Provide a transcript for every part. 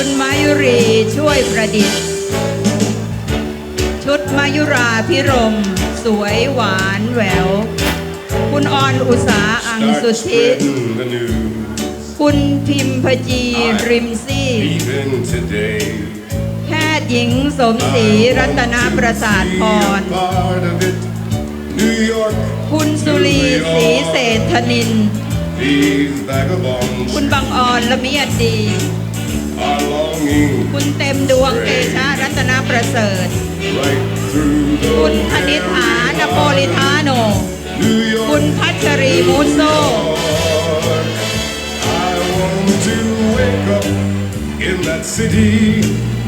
คุณมายุรีช่วยประดิษฐ์ ชุดมายุราพิรม สวยหวานแหวว คุณออนอุสาอัง Start สุธิ spreading the news. คุณพิมพจีริมซี่ Even today. แพทย์หญิงสมศรีรัตนประสาทพร Be a part of it. New York, คุณสุรีศรีเศรษฐนิน these vagabonds คุณบังออนละเมียดดี are longing คุณเต็มดวงเตชะรัตนประเสริฐ right through the คุณธนิษฐานโปลิทาโน New คุณ York. พัชรีมูโซ I want to wake up in that city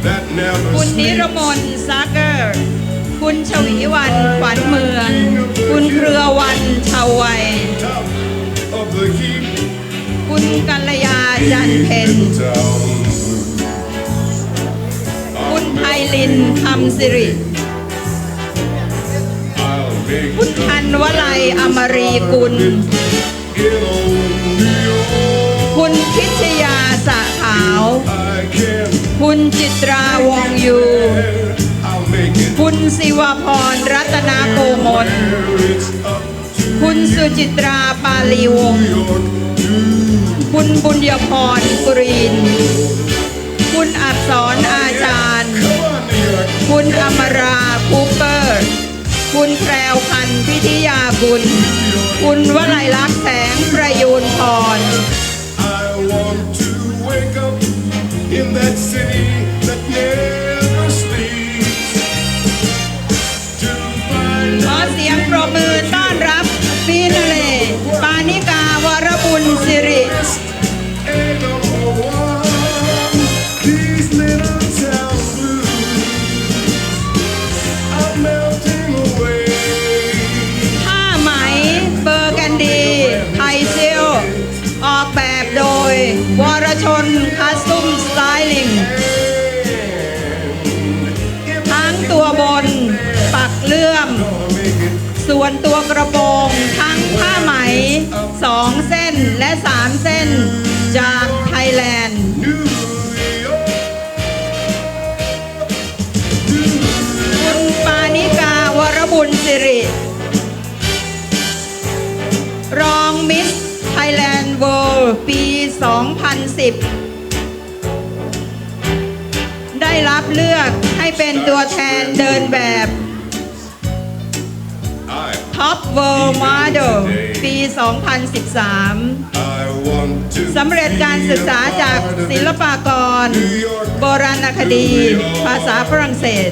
that never คุณนิร sleeps. มนซักเกอร์ คุณชวีวันขวัญเมือง คุณเครือวันชาววัย Top of the heap. คุณกัลยาจันเพน Little town สิริ I'll make คุณธันวลัยอมรีกุล คุณพิชยาสะขาว คุณจิตราวงยู คุณศิวพรรัตนาโกมล คุณสุจิตราปาลีวงศ์คุณบุญยพรกรีน ยาบุญคุณวลัยลักษณ์แสงประยูนพร I want to wake up in that city วนตัวกระโปรงทั้งผ้าไหมสองเส้นและสามเส้นจากไทยแลนด์ คุณปานิกาวรบุญสิริ รองมิสไทยแลนด์เวิลด์ปี 2010 ได้รับเลือกให้เป็นตัวแทนเดินแบบ Top World Model ปี 2013 I want to สำเร็จการศึกษาจากศิลปากร New York. โบราณคดี ภาษาฝรั่งเศส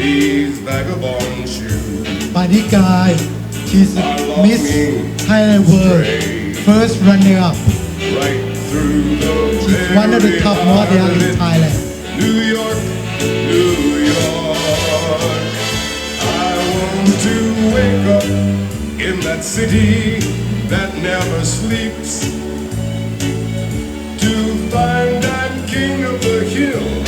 These vagabond shoes ปานิกาย she's Miss Thailand World first runner up right through the she's one of the top model in Thailand New York, New York. That city that never sleeps. To find that king of the hill,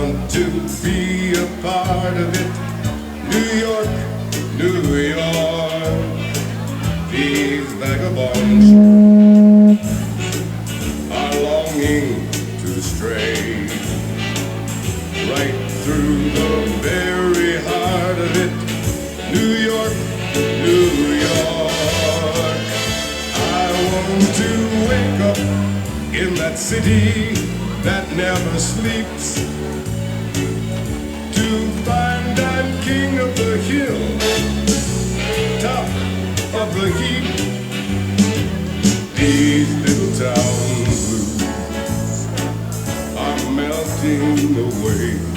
want to be a part of it. New York, New York. These vagabonds are longing to stray right through the very heart of it. New York, New York. I want to wake up in that city never sleeps. To find I'm king of the hill, top of the heap. These little town blues are melting away.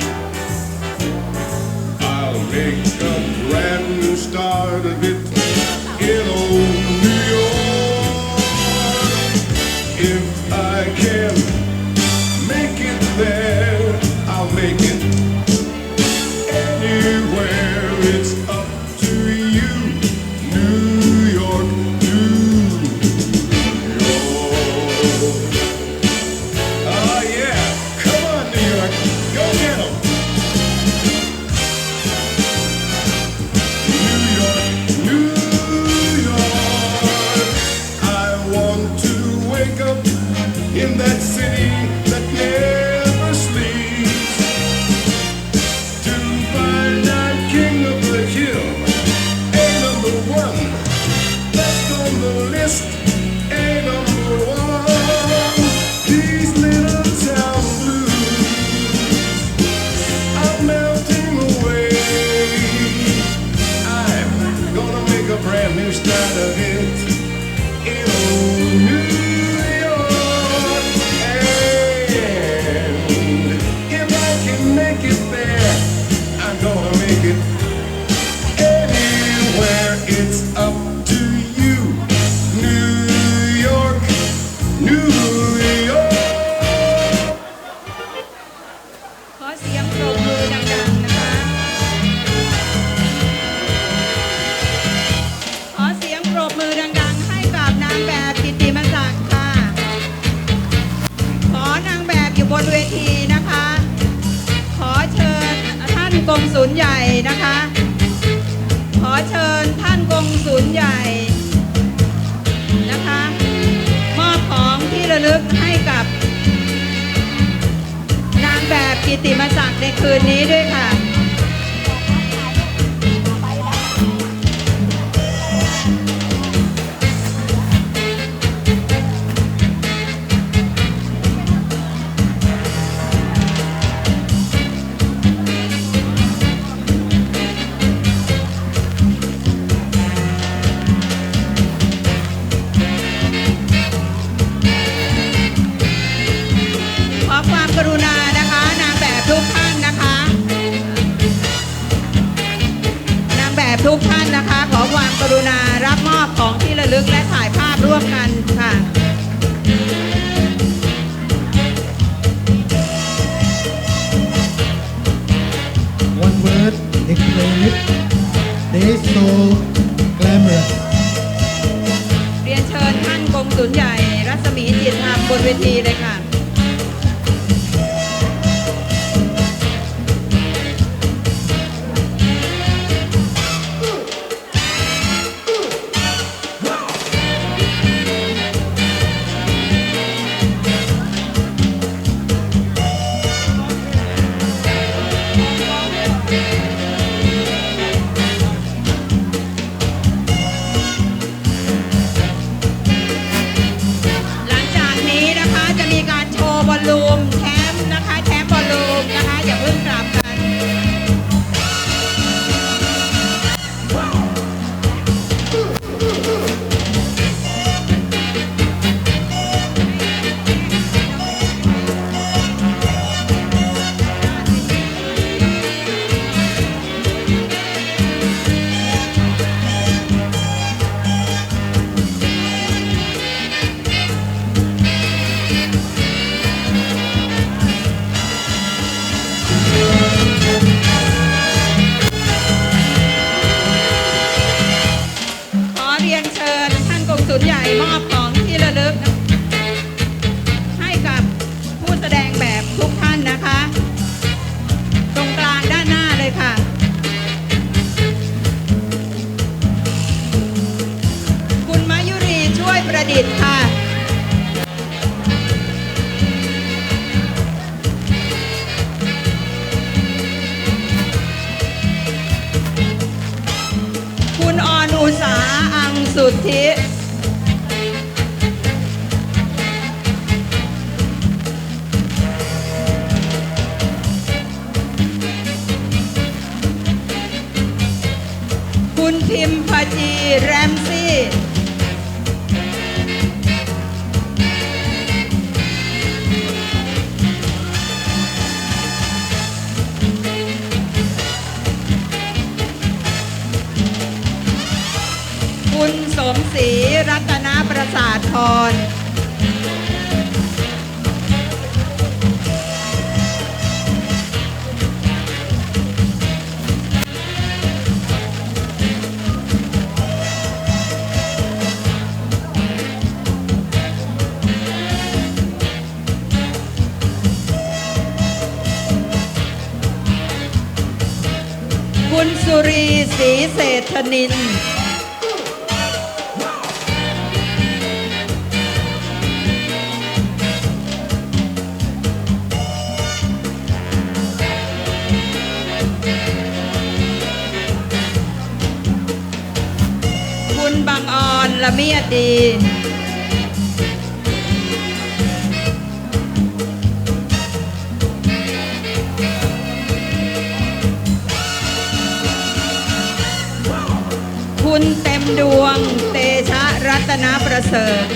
กงศูนย์ใหญ่นะคะ ขอเชิญท่านกงศูนย์ใหญ่นะคะ มอบของที่ระลึกให้กับ นางแบบกิตติมศักดิ์ในคืนนี้ด้วยค่ะ explain it. They so glamorous. เรียนเชิญท่านกงสุนใหญ่ รัศมีจิตธรรมบนเวทีเลยค่ะ คุณพิมพจีแรมซี่คุณสมศรีรัตนประสาทพร รีศรีเศรษฐนิน คุณบางออนละเมียดดี ดวงเตชะรัตนประเสริฐ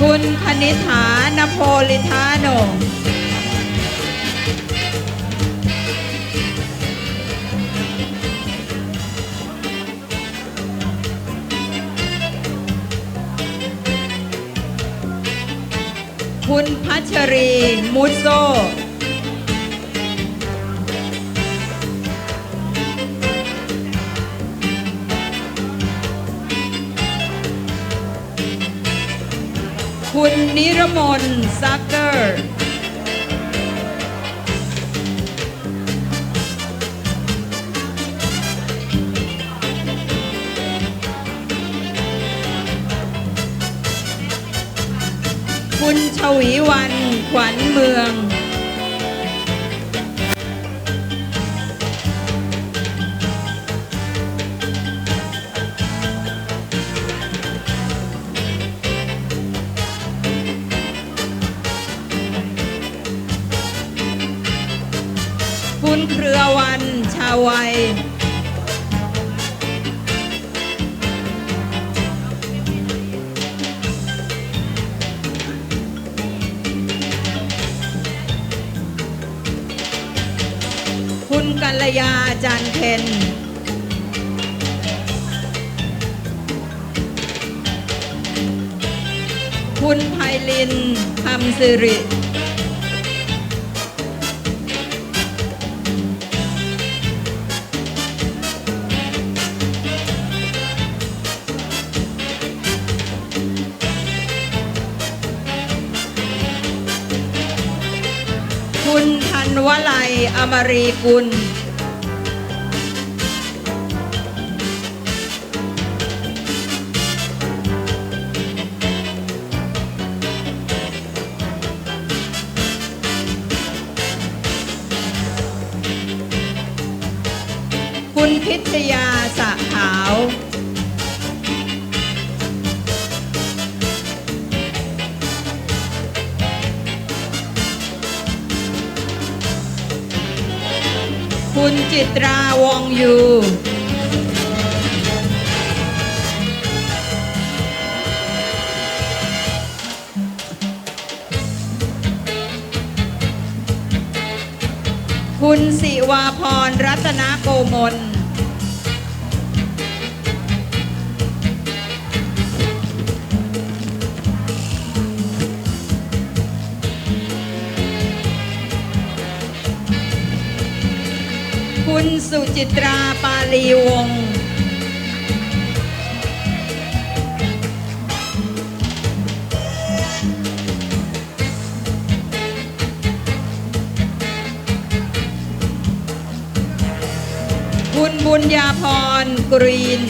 คุณคณิษฐานโพลิทาโน คุณพัชรีมุโซ คุณนิรมนซักเกอร์ วีวันขวัญเมืองคุณเครือวันชาววัย ยาจันเพ็ญคุณไพลินคำสิริ คุณธันวลัยอมรีกุล พิทยาสะขาว คุณจิตราวงอยู่ คุณสิวาพรรัตนโกมล คุณสุจิตราปาลีวงคุณบุญญาพรกรีน